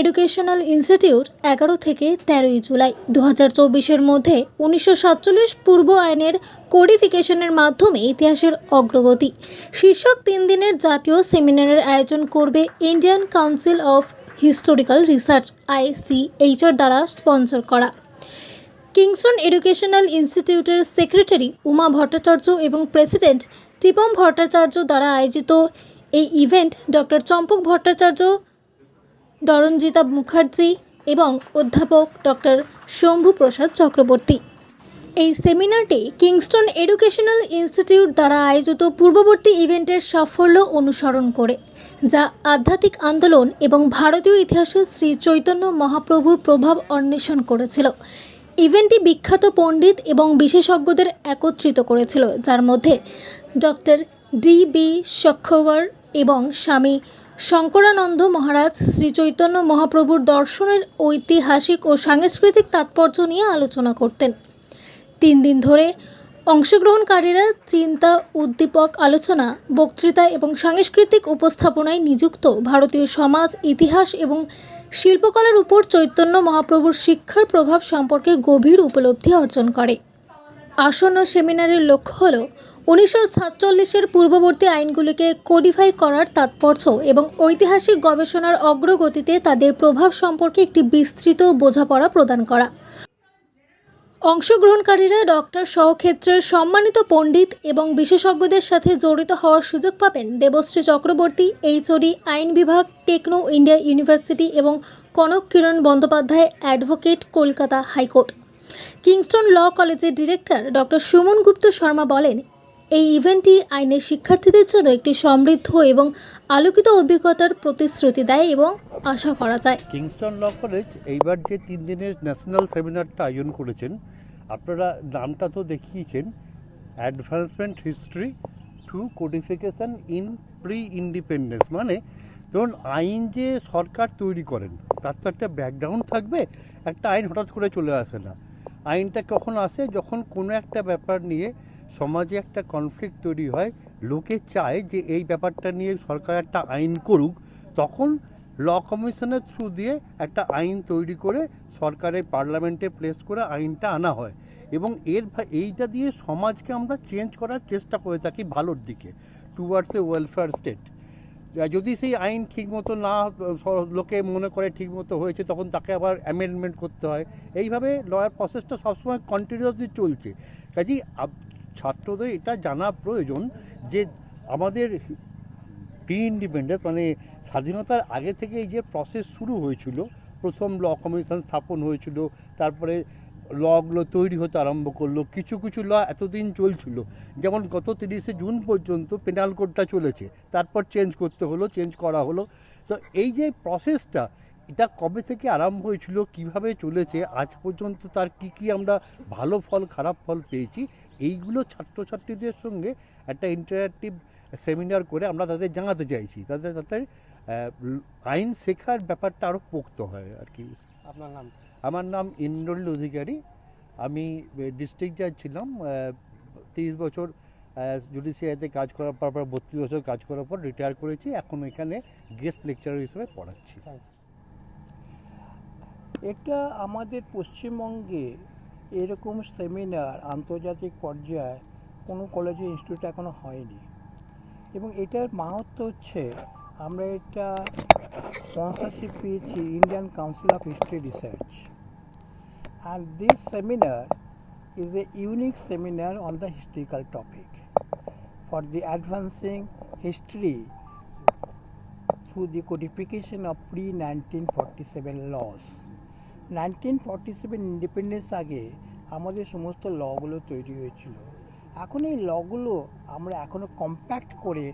Educational institute এগারো থেকে তেরোই জুলাই দু হাজার চব্বিশের মধ্যে উনিশশো সাতচল্লিশ পূর্ব আইনের কোডিফিকেশনের মাধ্যমে ইতিহাসের অগ্রগতি। শীর্ষক তিন দিনের জাতীয় সেমিনারের আয়োজন করবে Indian council of historical research, ICHR, দ্বারা স্পন্সর করা। কিংস্টন এডুকেশনাল ইনস্টিটিউটের সেক্রেটারি উমা ভট্টাচার্য এবং প্রেসিডেন্ট টিপম ভট্টাচার্য দ্বারা আয়োজিত এই ইভেন্ট ডক্টর চম্পক ভট্টাচার্য দরঞ্জিতা মুখার্জি এবং অধ্যাপক ডক্টর শম্ভু প্রসাদ চক্রবর্তী। এই সেমিনারটি কিংস্টন এডুকেশনাল ইনস্টিটিউট দ্বারা আয়োজিত পূর্ববর্তী ইভেন্টের সাফল্য অনুসরণ করে, যা আধ্যাত্মিক আন্দোলন এবং ভারতীয় ইতিহাসে শ্রী চৈতন্য মহাপ্রভুর প্রভাব অন্বেষণ করেছিল। ইভেন্টটি বিখ্যাত পণ্ডিত এবং বিশেষজ্ঞদের একত্রিত করেছিল, যার মধ্যে ডক্টর ডি বি সক্ষওয়ার এবং স্বামী শঙ্করানন্দ মহারাজ শ্রী চৈতন্য মহাপ্রভুর দর্শনের ঐতিহাসিক ও সাংস্কৃতিক তাৎপর্য নিয়ে আলোচনা করতেন। তিন দিন ধরে অংশগ্রহণকারীরা চিন্তা, উদ্দীপক, আলোচনা, বক্তৃতা এবং সাংস্কৃতিক উপস্থাপনায় নিযুক্ত ভারতীয় সমাজ, ইতিহাস এবং শিল্পকলার উপর চৈতন্য মহাপ্রভুর শিক্ষার প্রভাব সম্পর্কে গভীর উপলব্ধি অর্জন করে। আসন্ন সেমিনারের লক্ষ্য হল উনিশশো সাতচল্লিশের পূর্ববর্তী আইনগুলিকে কোডিফাই করার তাৎপর্য এবং ঐতিহাসিক গবেষণার অগ্রগতিতে তাদের প্রভাব সম্পর্কে একটি বিস্তৃত বোঝাপড়া প্রদান করা। অংশগ্রহণকারীরা ডক্টর সহক্ষেত্রের সম্মানিত পণ্ডিত এবং বিশেষজ্ঞদের সাথে জড়িত হওয়ার সুযোগ পাবেন দেবশ্রী চক্রবর্তী এইচওডি আইন বিভাগ, টেকনো ইন্ডিয়া ইউনিভার্সিটি এবং Kanak Kiran Bandyopadhyay advocate, Kolkata high court. Kingston law কলেজের ডিরেক্টর ডক্টর সুমন গুপ্ত শর্মা বলেন, এই ইভেন্টটি আইনের শিক্ষার্থীদের জন্য একটি সমৃদ্ধ এবং আলোকিত অভিজ্ঞতার প্রতিশ্রুতি দেয় এবং আশা করা যায়। কিংস্টন ল কলেজ এইবার যে তিন দিনের ন্যাশনাল সেমিনারটা আয়োজন করেছেন, আপনারা নামটা তো দেখিয়েছেন advancement history to codification in pre independence মানে ধরুন আইন যে সরকার তৈরি করেন, তার তো একটা ব্যাকগ্রাউন্ড থাকবে, একটা আইন হঠাৎ করে চলে আসে না। আইনটা কখন আসে? যখন কোনো একটা ব্যাপার নিয়ে সমাজে একটা কনফ্লিক্ট তৈরি হয়, লোকে চায় যে এই ব্যাপারটা নিয়ে সরকার একটা আইন করুক, তখন ল কমিশনের থ্রু দিয়ে একটা আইন তৈরি করে সরকারের পার্লামেন্টে প্লেস করে আইনটা আনা হয়। এবং এর এইটা দিয়ে সমাজকে আমরা চেঞ্জ করার চেষ্টা করে থাকি ভালোর দিকে টুয়ার্ডস এ ওয়েলফেয়ার স্টেট যদি সেই আইন ঠিকমতো না লোকে মনে করে ঠিকমতো হয়েছে, তখন তাকে আবার অ্যামেন্ডমেন্ট করতে হয়। এইভাবে লয়ার প্রসেসটা সবসময় কন্টিনিউয়াসলি চলছে। কাজেই ছাত্রদের এটা জানা প্রয়োজন যে আমাদের প্রি ইন্ডিপেন্ডেন্স মানে স্বাধীনতার আগে থেকে এই যে প্রসেস শুরু হয়েছিল, প্রথম ল কমিশন স্থাপন হয়েছিল, তারপরে লগুলো তৈরি হতে আরম্ভ করল। কিছু কিছু ল এতদিন চলছিল। যেমন গত তিরিশে জুন পর্যন্ত পেনাল কোডটা চলেছে। তারপর চেঞ্জ করতে হলো চেঞ্জ করা হলো। তো এই যে প্রসেসটা এটা কবে থেকে আরম্ভ হয়েছিল, কীভাবে চলেছে, আজ পর্যন্ত তার কি কি আমরা ভালো ফল, খারাপ ফল পেয়েছি, এইগুলো ছাত্রছাত্রীদের সঙ্গে একটা ইন্টারাক্টিভ সেমিনার করে আমরা তাদের জানাতে চাইছি। তাদের তাদের আইন শেখার ব্যাপারটা আরও পোক্ত হয় আর কি। আপনার নাম? আমার নাম ইন্দ্রনীল অধিকারী। আমি ডিস্ট্রিক্ট জাজ ছিলাম তিরিশ বছর জুডিশিয়ারিতে কাজ করার পর পর বত্রিশ বছর কাজ করার পর রিটায়ার করেছি। এখন এখানে গেস্ট লেকচারার হিসেবে পড়াচ্ছি। এটা আমাদের পশ্চিমবঙ্গে এরকম সেমিনার আন্তর্জাতিক পর্যায়ে কোনো কলেজে ইনস্টিটিউট এখনও হয়নি। এবং এটার মাহাত্ম হচ্ছে, আমরা এটা স্পন্সরশিপ পেয়েছি Indian council of history research and this seminar is a unique seminar on the historical topic for the advancing history through the codification of pre-1947 laws. 1947 independence আগে আমাদের সমস্ত লগুলো তৈরি হয়েছিল এখন এই লগুলো আমরা এখনও কম্প্যাক্ট করে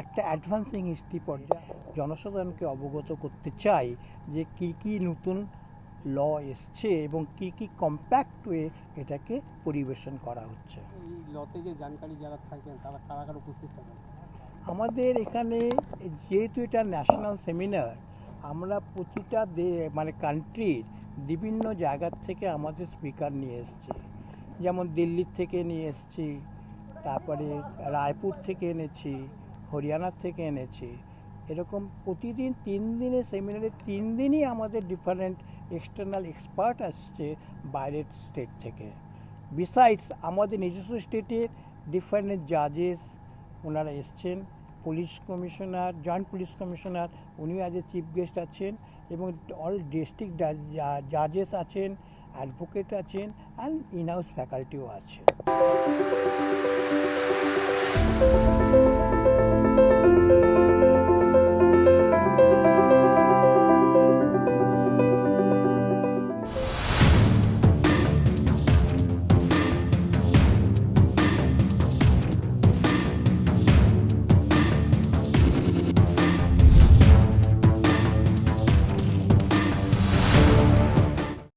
একটা অ্যাডভান্সিং হিস্ট্রি পর্যায়ে জনসাধারণকে অবগত করতে চাই যে কী কী নতুন ল এসছে এবং কী কী কম্প্যাক্ট ওয়ে এটাকে পরিবেশন করা হচ্ছে। লতে যে জানকারি যারা থাকবেন তারা কারা কারা উপস্থিত থাকবেন আমাদের এখানে যেহেতু এটা ন্যাশনাল সেমিনার আমরা প্রতিটা দে মানে কান্ট্রির বিভিন্ন জায়গার থেকে আমাদের স্পিকার নিয়ে এসেছি। যেমন দিল্লির থেকে নিয়ে এসেছি তারপরে রায়পুর থেকে এনেছি হরিয়ানার থেকে এনেছি এরকম প্রতিদিন তিন দিনের সেমিনারে তিন দিনই আমাদের ডিফারেন্ট এক্সটার্নাল এক্সপার্ট আসছে বাইরের স্টেট থেকে। বিসাইডস আমাদের নিজস্ব স্টেটের ডিফারেন্ট জাজেস ওনারা এসছেন police commissioner joint police commissioner উনিও আজ চিফ গেস্ট আছেন এবং অল ডিস্ট্রিক্ট জাজেস আছেন অ্যাডভোকেট আছেন অ্যান্ড ইনহাউস ফ্যাকাল্টিও আছে